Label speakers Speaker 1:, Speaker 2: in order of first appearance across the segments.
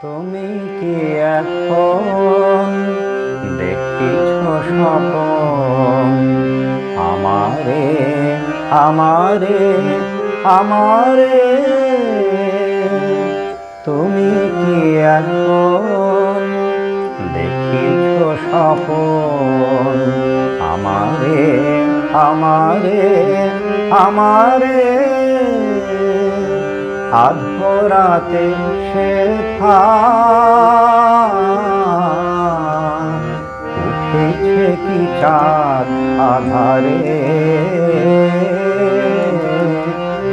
Speaker 1: তুমি কি এখন দেখিছ স্বপন? আমারে আমারে আমারে। তুমি কি এখন দেখিছ স্বপন? আমারে আমারে আমারে। আধরাতে সে উঠেছে কি চাঁদ আধারে?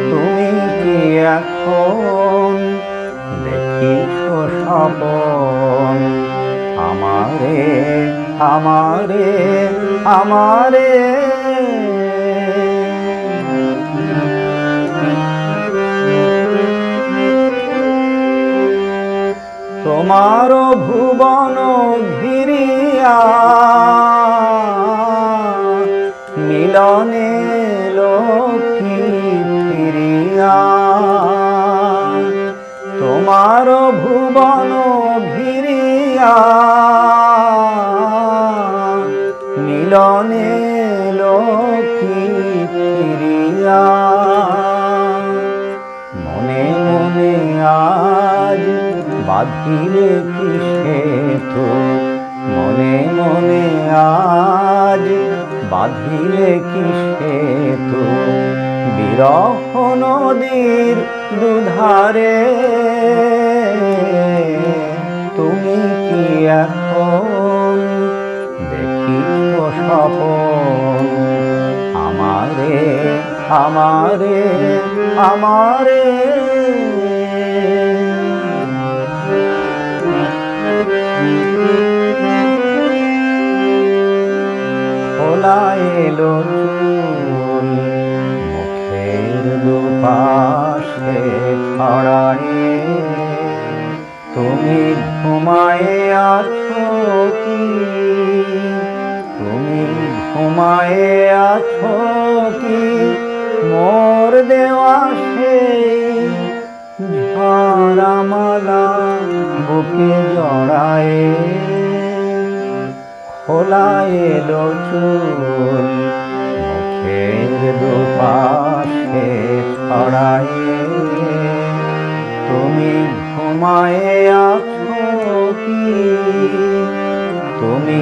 Speaker 1: তুমি কি এখন দেখিছ স্বপন? আমারে আমারে আমারে তোমার ভুবন ঘিরিয়া মিলনে লোকি তোমার ভুবন ঘিরিয়া মনে আজ বাঁধিলে কি সেতু বিরহ নদীর দুধারে তুমি কি এখন? দেখিছ স্বপন আমারে আমারে আমারে। এলো চুল মুখের দুপাশে ছড়ায়ে। তুমি ঘুমায়ে আছো কি? তুমি ঘুমায়ে আছো খোলা এলো চুল, মুখের দুপাশে ছড়ায়ে। তুমি ঘুমায়ে আছো কি? তুমি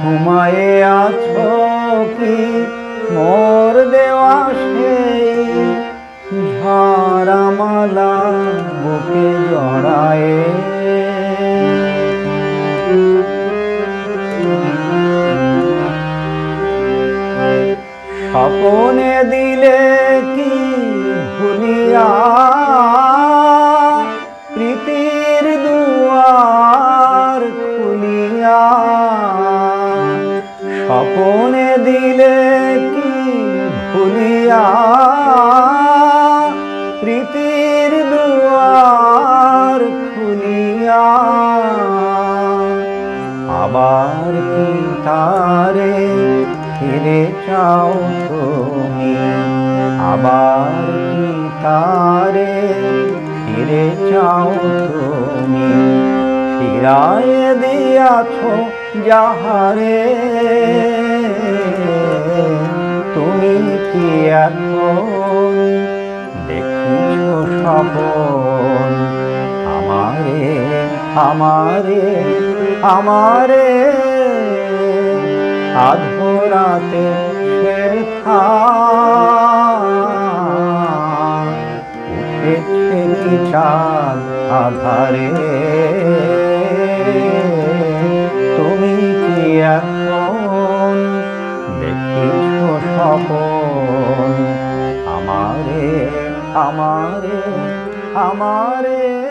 Speaker 1: ঘুমায়ে আছো কি? মোর দেওয়া সেই ঝরামালা স্বপনে দিলে কি ভুলিয়া? প্রীতির দুয়ার খুলিয়া। স্বপনে দিলে কি ভুলিয়া? প্রীতির দুয়ার খুলিয়া। আবার কি তারে ফিরে চাও তুমি। আবার কি তারে ফিরে চাও তুমি? ফিরায় দিয়াছ যাহারে। তুমি কি এখন দেখিছ স্বপন? আমারে আমারে আমারে আধরাতে চাঁদ আধারে। তুমি কি এখন স্বপন? আমারে আমারে আমারে